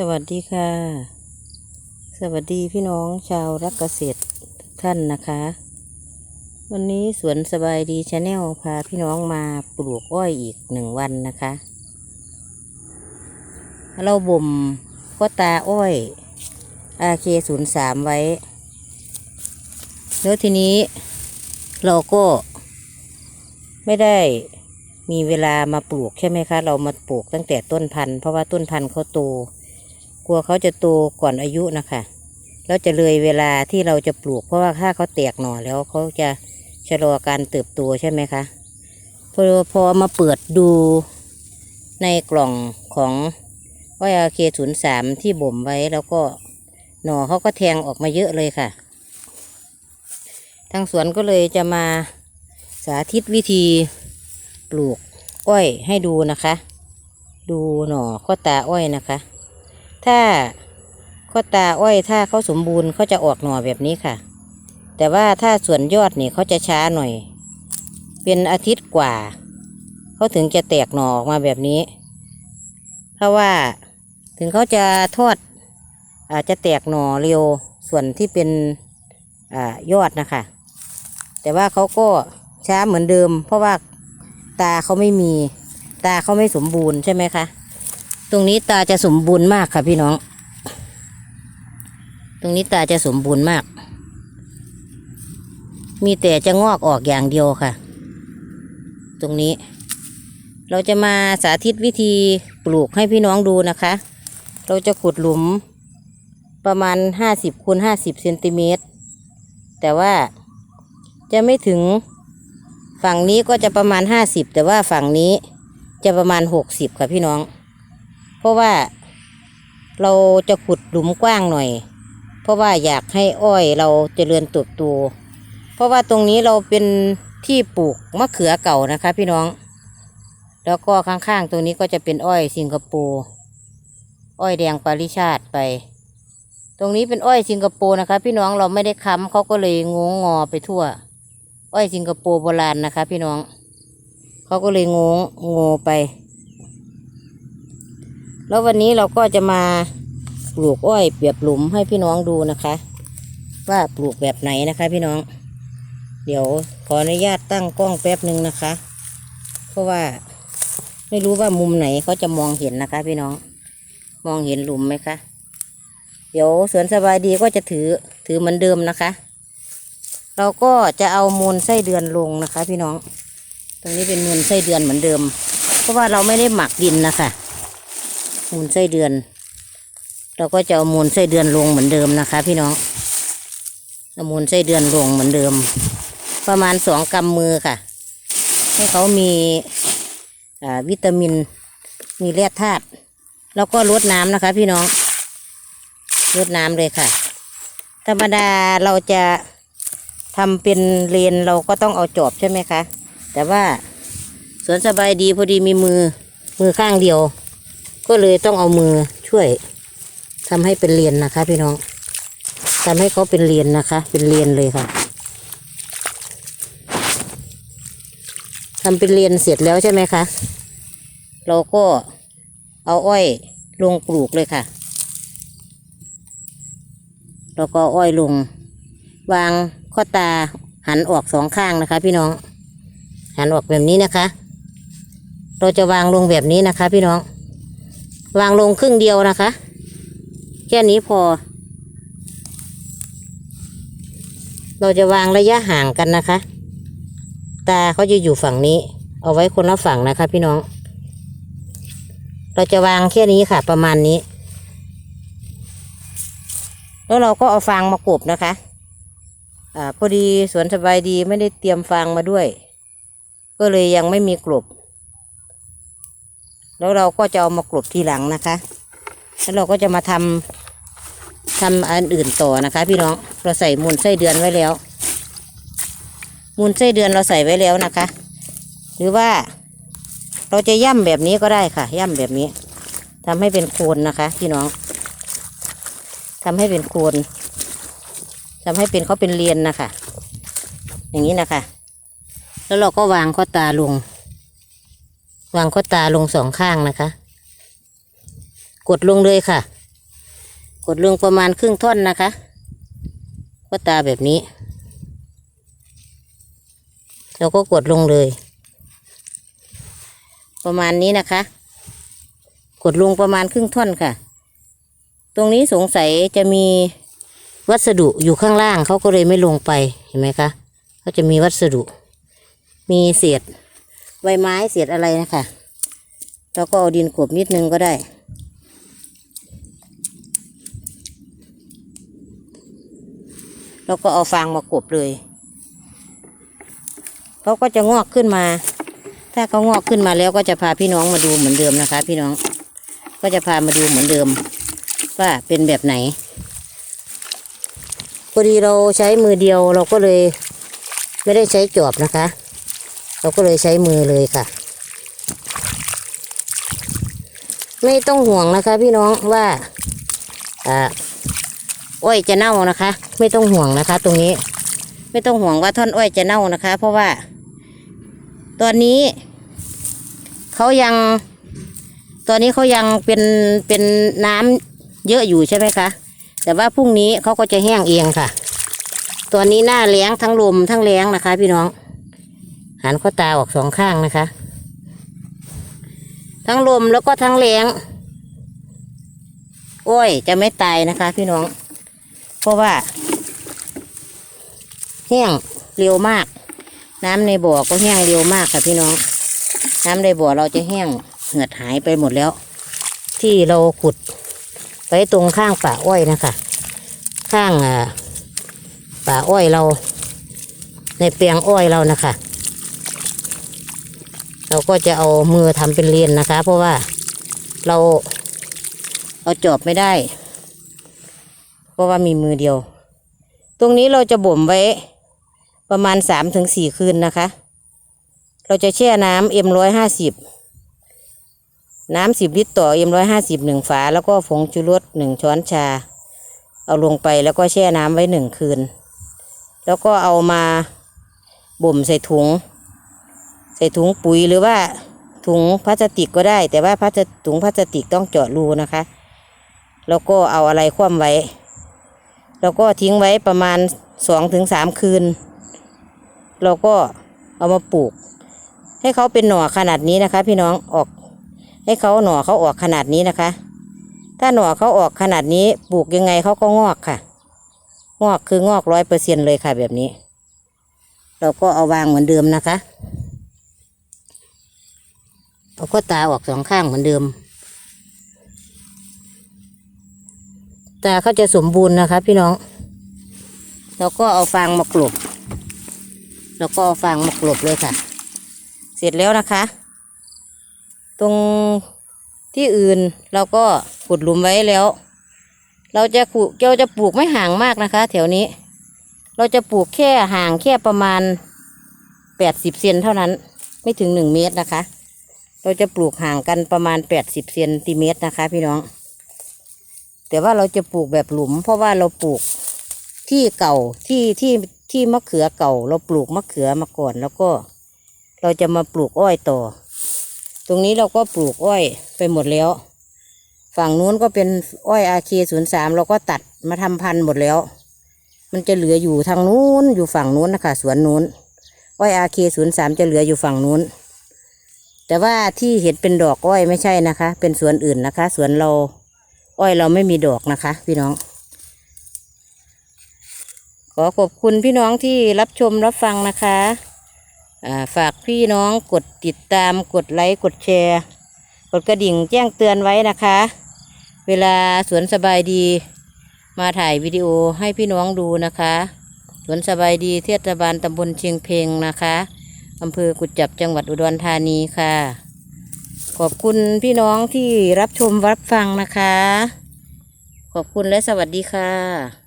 สวัสดีค่ะ สวัสดีพี่น้องชาวรักเกษตรทุกท่านนะคะ วันนี้สวนสบายดีชาแนลพาพี่น้องมาปลูกอ้อยอีกหนึ่งวันนะคะ เราบ่มก็ตาอ้อย RK 0 3ไว้ แล้วทีนี้เราก็ไม่ได้มีเวลามาปลูกใช่ไหมคะ เรามาปลูกตั้งแต่ต้นพันธุ์เพราะว่าต้นพันธุ์เขาโต กลัวเขาจะโตก่อนอายุนะคะแล้วจะเลยเวลาที่เราจะปลูก เพราะว่าถ้าเขาแตกหน่อแล้วเขาจะชะลอการเติบโตใช่ไหมคะพอพอมาเปิดดูในกล่องของอ้อยอาเคศูนย์สามที่บ่มไว้แล้วก็หน่อเขาก็แทงออกมาเยอะเลยค่ะ ทางสวนก็เลยจะมาสาธิตวิธีปลูกอ้อยให้ดูนะคะ ดูหน่อข้อตาอ้อยนะคะ ถ้าข้อตาอ้อยถ้าเขาสมบูรณ์เขาจะออกหน่อแบบนี้ค่ะ แต่ว่าถ้าส่วนยอดนี่เขาจะช้าหน่อย เป็นอาทิตย์กว่า เขาถึงจะแตกหน่อออกมาแบบนี้ เพราะว่าถึงเขาจะทอดอาจจะแตกหน่อเร็วส่วนที่เป็นอยอดนะคะ แต่ว่าเขาก็ช้าเหมือนเดิม เพราะว่าตาเขาไม่มี ตาเขาไม่สมบูรณ์ใช่ไหมคะ ตรงนี้ตาจะสมบูรณ์มากค่ะพี่น้อง ตรงนี้ตาจะสมบูรณ์มาก มีแต่จะงอกออกอย่างเดียวค่ะ ตรงนี้ เราจะมาสาธิตวิธีปลูกให้พี่น้องดูนะคะ เราจะขุดหลุมประมาณห้าสิบคูณห้าสิบเซนติเมตร แต่ว่าจะไม่ถึงฝั่งนี้ก็จะประมาณห้าสิบแต่ว่าฝั่งนี้จะประมาณหกสิบค่ะพี่น้อง ราะว่าเราจะขุดหลุมกว้างหน่อย เพราะว่าอยากให้อ้อยเราเจริญเติบโตเพราะว่าตรงนี้เราเป็นที่ปลูกมะเขือเก่านะคะ พี่น้อง แล้วก็ข้างๆตรงนี้ก็จะเป็นอ้อยสิงคโปร์อ้อยแดงปาริชาติไป ตรงนี้เป็นอ้อยสิงคโปร์นะคะ พี่น้องเราไม่ได้ค้ำเขาก็เลยงงงอไปทั่ว อ้อยสิงคโปร์โบราณนะคะ พี่น้องเขาก็เลยงงงอไป แล้ววันนี้เราก็จะมาปลูกอ้อยเปียบหลุมให้พี่น้องดูนะคะ ว่าปลูกแบบไหนนะคะพี่น้อง เดี๋ยวขออนุญาตตั้งกล้องแป๊บหนึ่งนะคะ เพราะว่าไม่รู้ว่ามุมไหนเขาจะมองเห็นนะคะ พี่น้อง มองเห็นหลุมไหมคะ เดี๋ยวสวนสบายดีก็จะถือถือเหมือนเดิมนะคะ เราก็จะเอามูลไส้เดือนลงนะคะ พี่น้อง ตรงนี้เป็นมูลไส้เดือนเหมือนเดิม เพราะว่าเราไม่ได้หมักดินนะคะ มูลไส้เดือน เราก็จะเอามูลไส้เดือนลงเหมือนเดิมนะคะ พี่น้องเอามูลไส้เดือนลงเหมือนเดิม ประมาณสองกำมือค่ะ ให้เขามีาวิตามินมีแร่ธาตุแล้วก็ลดน้ำนะคะ พี่น้องลดน้ำเลยค่ะ ธรรมดาเราจะทำเป็นเลนเราก็ต้องเอาจอบใช่ไหมคะ แต่ว่าสวนสบายดีพอดีมีมือมือข้างเดียว ก็เลยต้องเอามือช่วยทำให้เป็นเลนนะคะ พี่น้องทำให้เขาเป็นเลนนะคะ เป็นเลนเลยค่ะทำเป็นเลนเสร็จแล้วใช่ไหมคะเราก็เอาอ้อยลงปลูกเลยค่ะ แล้วก็อ้อยลง วางข้อตาหันออกสองข้างนะคะ พี่น้อง หันออกแบบนี้นะคะ เราจะวางลงแบบนี้นะคะ พี่น้อง วางลงครึ่งเดียวนะคะ แค่นี้พอ เราจะวางระยะห่างกันนะคะ ตาเขาจะอยู่ฝั่งนี้ เอาไว้คนละฝั่งนะคะ พี่น้อง เราจะวางแค่นี้ค่ะ ประมาณนี้ แล้วเราก็เอาฟางมากบนะคะอ่าพอดีสวนสบายดีไม่ได้เตรียมฟางมาด้วย ก็เลยยังไม่มีกลบ แล้วเราก็จะเอามากลบทีหลังนะคะ แล้วเราก็จะมาทำทำอันอื่นต่อนะคะ พี่น้องเราใส่มูลไส้เดือนไว้แล้ว มูลไส้เดือนเราใส่ไว้แล้วนะคะ หรือว่าเราจะย่ำแบบนี้ก็ได้ค่ะ ย่ำแบบนี้ทำให้เป็นโคนนะคะ พี่น้องทำให้เป็นโคนทำให้เป็นเขาเป็นเรียนนะคะ อย่างนี้นะคะ แล้วเราก็วางข้อตาลง วางข้อตาลงสองข้างนะคะ กดลงเลยค่ะ กดลงประมาณครึ่งท่อนนะคะก็ตาแบบนี้ เราก็กดลงเลย ประมาณนี้นะคะ กดลงประมาณครึ่งท่อนค่ะ ตรงนี้สงสัยจะมีวัสดุอยู่ข้างล่างเขาก็เลยไม่ลงไปเห็นไหมคะเขาจะมีวัสดุ มีเศษ ใบไม้เศษอะไรนะคะเราก็เอาดินกลบนิดนึงก็ได้ แล้วก็เอาฟางมากบเลยเขาก็จะงอกขึ้นมา ถ้าเขางอกขึ้นมาแล้วก็จะพาพี่น้องมาดูเหมือนเดิมนะคะ พี่น้อง ก็จะพามาดูเหมือนเดิม ว่าเป็นแบบไหนพอดีเราใช้มือเดียวเราก็เลยไม่ได้ใช้จอบนะคะ เราก็เลยใช้มือเลยค่ะ ไม่ต้องห่วงนะคะ พี่น้องว่าอ่าอ้อยจะเน่านะคะ ไม่ต้องห่วงนะคะ ตรงนี้ ไม่ต้องห่วงว่าท่อนอ้อยจะเน่านะคะ เพราะว่า ตอนนี้เขายังตอนนี้เขายังเป็นเป็นน้ำเยอะอยู่ใช่ไหมคะ แต่ว่าพรุ่งนี้เขาก็จะแห้งเองค่ะตอนนี้หน้าแล้งทั้งลมทั้งแล้งนะคะ พี่น้อง หันข้อตาออกสองข้างนะคะ ทั้งลมแล้วก็ทั้งแล้งอ้อยจะไม่ตายนะคะ พี่น้อง เพราะว่าแห้งเร็วมาก น้ำในบ่อก็แห้งเร็วมากค่ะพี่น้อง น้ำในบ่อเราจะแห้งเหือดหายไปหมดแล้ว ที่เราขุดไปตรงข้างป่าอ้อยนะคะ ข้างป่าอ้อยเรา ในเปียงอ้อยเรานะคะ เราก็จะเอามือทำเป็นเลนนะคะ เพราะว่าเราเอาจอบไม่ได้ เพราะว่ามีมือเดียว ตรงนี้เราจะบ่มไว้ประมาณสามถึงสี่คืนนะคะ เราจะแช่น้ำเอ็มร้อยห้าสิบน้ำสิบลิตรต่อเอ็มร้อยห้าสิบหนึ่งฝา แล้วก็ผงชูรสหนึ่งช้อนชา เอาลงไปแล้วก็แช่น้ำไว้หนึ่งคืน แล้วก็เอามาบ่มใส่ถุง ใส่ถุงปุ๋ยหรือว่าถุงพลาสติกก็ได้ แต่ว่าพลาสถุงพลาสติกต้องเจาะรูนะคะ แล้วก็เอาอะไรคว่ำไว้ แล้วก็ทิ้งไว้ประมาณสองถึงสามคืน เราก็เอามาปลูก ให้เขาเป็นหน่อขนาดนี้นะคะ พี่น้องออก ให้เขาหน่อเขาออกขนาดนี้นะคะ ถ้าหน่อเขาออกขนาดนี้ปลูกยังไงเขาก็งอกค่ะ งอกคืองอกร้อยเปอร์เซ็นเลยค่ะแบบนี้ เราก็เอาวางเหมือนเดิมนะคะ เอาข้อตาออกสองข้างเหมือนเดิม ตาเขาจะสมบูรณ์นะคะพี่น้อง แล้วก็เอาฟางมากลบ แล้วก็เอาฟางมากลบเลยค่ะ เสร็จแล้วนะคะ ตรงที่อื่นเราก็ขุดหลุมไว้แล้ว เราจะขุดเราจะปลูกไม่ห่างมากนะคะ แถวนี้ เราจะปลูกแค่ห่างแค่ประมาณแปดสิบเซนเท่านั้น ไม่ถึงหนึ่งเมตรนะคะ เราจะปลูกห่างกันประมาณแปดสิบเซนติเมตรนะคะ พี่น้อง แต่ว่าเราจะปลูกแบบหลุม เพราะว่าเราปลูกที่เก่าที่ที่ที่มะเขือเก่า เราปลูกมะเขือมาก่อน แล้วก็เราจะมาปลูกอ้อยต่อ ตรงนี้เราก็ปลูกอ้อยไปหมดแล้ว ฝั่งนู้นก็เป็นอ้อยอาเคศูนย์สามเราก็ตัดมาทำพันธุ์หมดแล้ว มันจะเหลืออยู่ทางนู้นอยู่ฝั่งนู้นนะคะสวนนู้นอ้อยอาเคศูนย์สามจะเหลืออยู่ฝั่งนู้น แต่ว่าที่เห็นเป็นดอกอ้อยไม่ใช่นะคะ เป็นสวนอื่นนะคะ สวนเราอ้อยเราไม่มีดอกนะคะ พี่น้อง ขอขอบคุณพี่น้องที่รับชมรับฟังนะคะฝากพี่น้องกดติดตามกดไลค์กดแชร์ กดกระดิ่งแจ้งเตือนไว้นะคะ เวลาสวนสบายดีมาถ่ายวิดีโอให้พี่น้องดูนะคะ สวนสบายดีเทศบาลตำบลเชียงเพงนะคะ อำเภอกุจจับจังหวัดอุดรธานีค่ะ ขอบคุณพี่น้องที่รับชมรับฟังนะคะ ขอบคุณและสวัสดีค่ะ